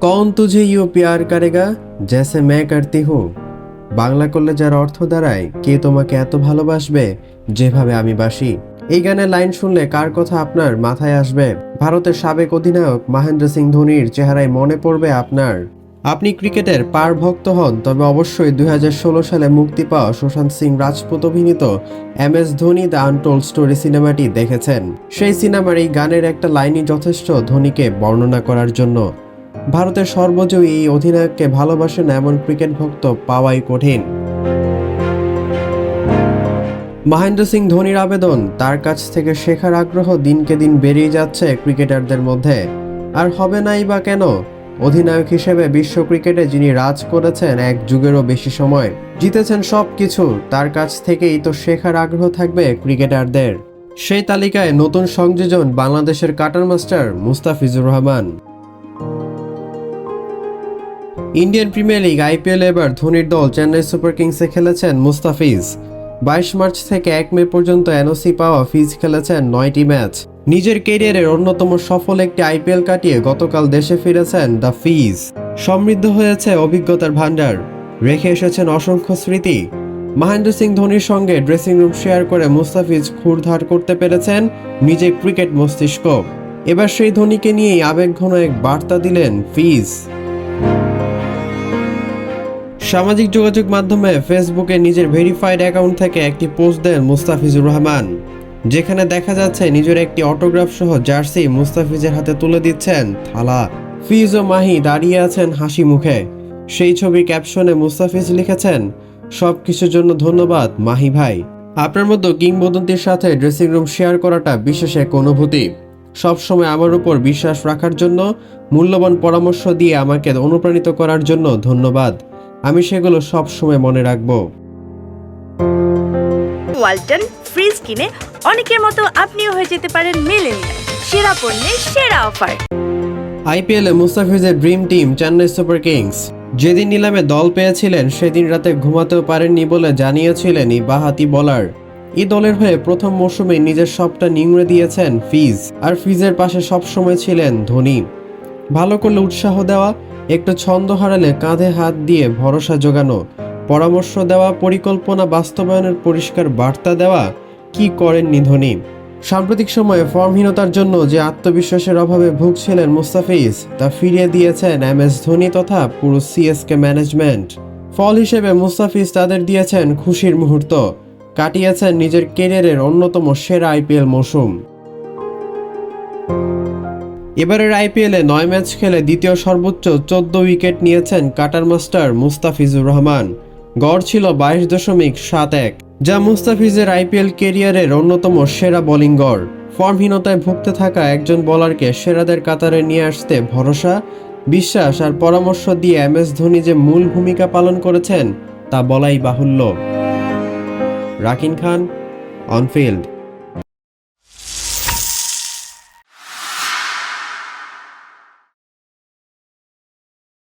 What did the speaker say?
কন Tujhe you pair কারেগা জ্যাসে মে কারতি হো বাংলা করলে যার অর্থ দাঁড়ায় কে তোমাকে এত ভালোবাসবে যেভাবে আমি বাসি এই গানের লাইন শুনলে কার কথা আপনার মাথায় আসবে? ভারতের সাবেক অধিনায়ক মহেন্দ্র সিং ধোনির চেহারায় মনে পড়বে আপনার। আপনি ক্রিকেটের পার ভক্ত হন, তবে অবশ্যই দুই হাজার ষোলো সালে মুক্তি পাওয়া সুশান্ত সিং রাজপুত অভিনীত M S Dhoni the untold story সিনেমাটি দেখেছেন। সেই সিনেমার এই গানের একটা লাইনই যথেষ্ট ধোনিকে বর্ণনা করার জন্য। ভারতের সর্বজয়ী এই অধিনায়ককে ভালোবাসেন এমন ক্রিকেট ভক্ত পাওয়াই কঠিন। মহেন্দ্র সিং ধোনির আবেদন, তার কাছ থেকে শেখার আগ্রহ দিনকে দিন বেড়েই যাচ্ছে ক্রিকেটারদের মধ্যে। আর হবে নাই বা কেন, অধিনায়ক হিসেবে বিশ্ব ক্রিকেটে যিনি রাজ করেছেন, এক যুগেরও বেশি সময়। জিতেছেন সব কিছু তার কাছ থেকেই তো শেখার আগ্রহ থাকবে ক্রিকেটারদের। সেই তালিকায় নতুন সংযোজন বাংলাদেশের cutter master Mustafizur Rahman. Indian Premier League, IPL এবার ধোনির দল চেন্নাই সুপার কিংসে খেলেছেন মুস্তাফিজ। বাইশ মার্চ থেকে এক মে পর্যন্ত এনওসি পাওয়া ফিজ খেলেছেন নয়টি ম্যাচ। নিজের কেরিয়ারের অন্যতম সফল একটি আইপিএল কাটিয়ে গতকাল দেশে ফিরেছেন দ্য ফিজ। সমৃদ্ধ হয়েছে অভিজ্ঞতার ভান্ডার রেখে এসেছেন অসংখ্য স্মৃতি। মহেন্দ্র সিং ধোনির সঙ্গে ড্রেসিং রুম শেয়ার করে মুস্তাফিজ খুরধার করতে পেরেছেন নিজের ক্রিকেট মস্তিষ্ক। এবার সেই ধোনিকে নিয়েই আবেগঘন এক বার্তা দিলেন ফিজ। সামাজিক যোগাযোগ মাধ্যমে ফেসবুকে নিজের ভেরিফাইড অ্যাকাউন্ট থেকে একটি পোস্ট দেন মুস্তাফিজুর রহমান, যেখানে দেখা যাচ্ছে নিজের একটি অটোগ্রাফ সহ জার্সি মুস্তাফিজের হাতে তুলে দিচ্ছেন থালা। ফিজ ও মাহি দাঁড়িয়ে আছেন হাসি মুখে। সেই ছবির ক্যাপশনে মুস্তাফিজ লিখেছেন সব কিছুর জন্য ধন্যবাদ, মাহি ভাই। আপনার মতো কিংবদন্তির সাথে ড্রেসিং রুম শেয়ার করাটা বিশেষ এক অনুভূতি। সবসময় আমার উপর বিশ্বাস রাখার জন্য, মূল্যবান পরামর্শ দিয়ে আমাকে অনুপ্রাণিত করার জন্য ধন্যবাদ। আমি সেগুলো সব সময় মনে রাখব। ওয়ালটন ফ্রিজ কিনে অনেকের মতো আপনিও হয়ে যেতে পারেন মিলেনিয়াল। সেরা পণ্যের সেরা অফার। আইপিএলে মুস্তাফিজের dream team Chennai Super Kings. যেদিন নিলামে দল পেয়েছিলেন সেদিন রাতে ঘুমাতেও পারেননি বলে জানিয়েছিলেন এই বাহাতি বলার। এই দলের হয়ে প্রথম মৌসুমে নিজের সবটা নিংড়ে দিয়েছেন ফিজ আর ফিজের পাশে সবসময় ছিলেন ধোনি। ভালো করলে উৎসাহ দেওয়া একটু ছন্দ হারালে কাঁধে হাত দিয়ে ভরসা জোগানো, পরামর্শ দেওয়া, পরিকল্পনা বাস্তবায়নের পরিষ্কার বার্তা দেওয়া, কি করেননি ধোনি সাম্প্রতিক সময়ে ফর্মহীনতার জন্য যে আত্মবিশ্বাসের অভাবে ভুগছিলেন মুস্তাফিজ, তা ফিরিয়ে দিয়েছেন এম এস ধোনি তথা পুরো সিএসকে ম্যানেজমেন্ট। ফল হিসেবে মুস্তাফিজ তাদের দিয়েছেন খুশির মুহূর্ত, কাটিয়েছেন নিজের কেরিয়ারের অন্যতম সেরা আইপিএল মৌসুম। এবারের আইপিএলে নয় ম্যাচ খেলে দ্বিতীয় সর্বোচ্চ চোদ্দ উইকেট নিয়েছেন কাটার মাস্টার মুস্তাফিজুর রহমান। গড় ছিল বাইশ দশমিক সাত এক, যা মুস্তাফিজের আইপিএল কেরিয়ারের অন্যতম সেরা বোলিং গড়। ফর্মহীনতায় ভুগতে থাকা একজন বোলারকে সেরাদের কাতারে নিয়ে আসতে ভরসা, বিশ্বাস আর পরামর্শ দিয়ে এম এস ধোনি যে মূল ভূমিকা পালন করেছেন, তা বলাই বাহুল্য। Rakin Khan, on field.